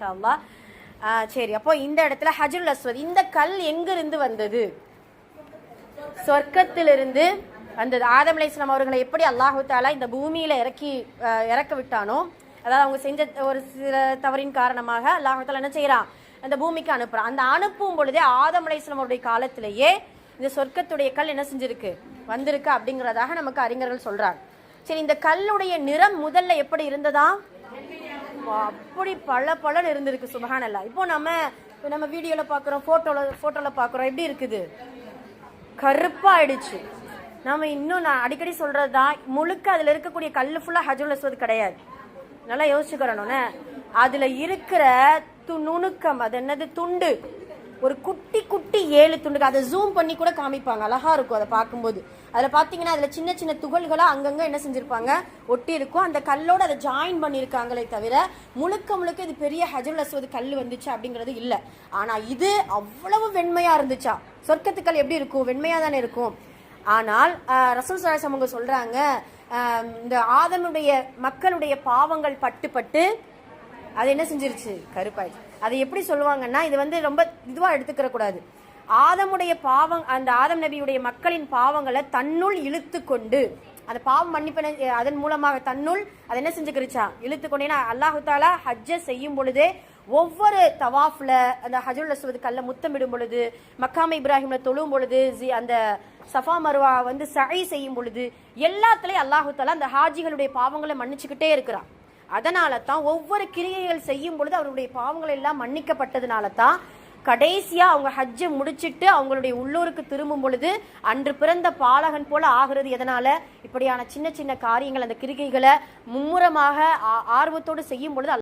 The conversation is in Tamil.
இன்ஷா சரி அப்போ இந்த இடத்துல ஹஜருல் அஸ்வத் இந்த கல் எங்கிருந்து வந்தது? சொர்க்கத்திலிருந்து வந்தது. ஆதம் அலைஹிஸ்ஸலாம் அவர்களை எப்படி அல்லாஹு தாலா இந்த பூமியில இறக்கி இறக்க விட்டானோ அதாவது அவங்க செஞ்ச ஒரு சில தவறின் காரணமாக அல்லாஹு தாலா என்ன செய்யறான் அந்த பூமிக்கு அனுப்புறான். அந்த அனுப்பும் பொழுதே ஆதம் அலைஹிஸ்ஸலாம் அவருடைய காலத்திலேயே இந்த சொர்க்கத்துடைய கல் என்ன செஞ்சிருக்கு? வந்திருக்கு அப்படிங்கிறதாக நமக்கு அறிஞர்கள் சொல்றாங்க. சரி இந்த கல்லுடைய நிறம் முதல்ல எப்படி இருந்ததா? அப்படி பல பலன் இருந்திருக்கு சுபஹானல்லா. இப்போ நம்ம இப்போ நம்ம வீடியோல பாக்குறோம் போட்டோல போட்டோல பாக்குறோம் எப்படி இருக்குது? கருப்பாயிடுச்சு. நம்ம இன்னும் நான் அடிக்கடி சொல்கிறது தான் முழுக்க அதுல இருக்கக்கூடிய கல் ஃபுல்லா ஹஜுல் அஸ்வத் கிடையாது. நல்லா யோசிச்சுக்கிறோன்னு அதுல இருக்கிற து நுணுக்கம் அது என்னது துண்டு. ஒரு குட்டி குட்டி ஏழு துண்டுகள். அதை ஜூம் பண்ணி கூட காமிப்பாங்க. அழகா இருக்கும் அதை பார்க்கும்போது. அதில் பார்த்தீங்கன்னா அதில் சின்ன சின்ன துகள்களாக அங்கங்கே என்ன செஞ்சுருப்பாங்க? ஒட்டி இருக்கும். அந்த கல்லோடு அதை ஜாயின் பண்ணியிருக்காங்களே தவிர முழுக்க முழுக்க இது பெரிய ஹஜருல் அஸ்வத் கல் வந்துச்சு அப்படிங்கிறது இல்லை. ஆனால் இது அவ்வளவு வெண்மையாக இருந்துச்சா? சொர்க்கத்துக்கள் எப்படி இருக்கும்? வெண்மையாக தானே இருக்கும். ஆனால் ரசூல் சலாசம் அவங்க சொல்கிறாங்க இந்த ஆதனுடைய மக்களுடைய பாவங்கள் பட்டு பட்டு அது என்ன செஞ்சிருச்சு? கருப்பாயிடுச்சு. அதை எப்படி சொல்லுவாங்கன்னா இது வந்து ரொம்ப இதுவாக எடுத்துக்கிற கூடாது ஆதமுடைய பாவம் அந்த ஆதம் நபியுடைய மக்களின் பாவங்களை தன்னுள் இழுத்து கொண்டு அந்த பாவம் மன்னிப்பன அதன் மூலமாக தன்னுள் அதை என்ன செஞ்சுக்கிருச்சா? இழுத்து கொண்டேன்னா அல்லாஹு தாலா ஹஜ்ஜை செய்யும் பொழுதே ஒவ்வொரு தவாஃப்ல அந்த ஹஜுல் அஸ்வது கல்ல முத்தமிடும் பொழுது மக்காம இப்ராஹிம்ல தொழும் பொழுது ஜி- அந்த சஃபா மருவா வந்து சகை செய்யும் பொழுது எல்லாத்துலயும் அல்லாஹு தாலா அந்த ஹாஜிகளுடைய பாவங்களை மன்னிச்சுக்கிட்டே இருக்கிறான். அதனால தான் ஒவ்வொரு கிரியைகள் செய்யும் பொழுது அவருடைய பாவங்கள் எல்லாம் மன்னிக்கப்பட்டதுனால தான் கடைசியா அவங்க ஹஜ்ஜை முடிச்சிட்டு அவங்களுடைய உள்ளூருக்கு திரும்பும் பொழுது அன்று பிறந்த பாலகன் போல ஆகிறது. எதனால? இப்படியான சின்ன சின்ன காரியங்கள் அந்த கிரிகைகளை மும்முரமாக ஆ- ஆர்வத்தோடு செய்யும் பொழுது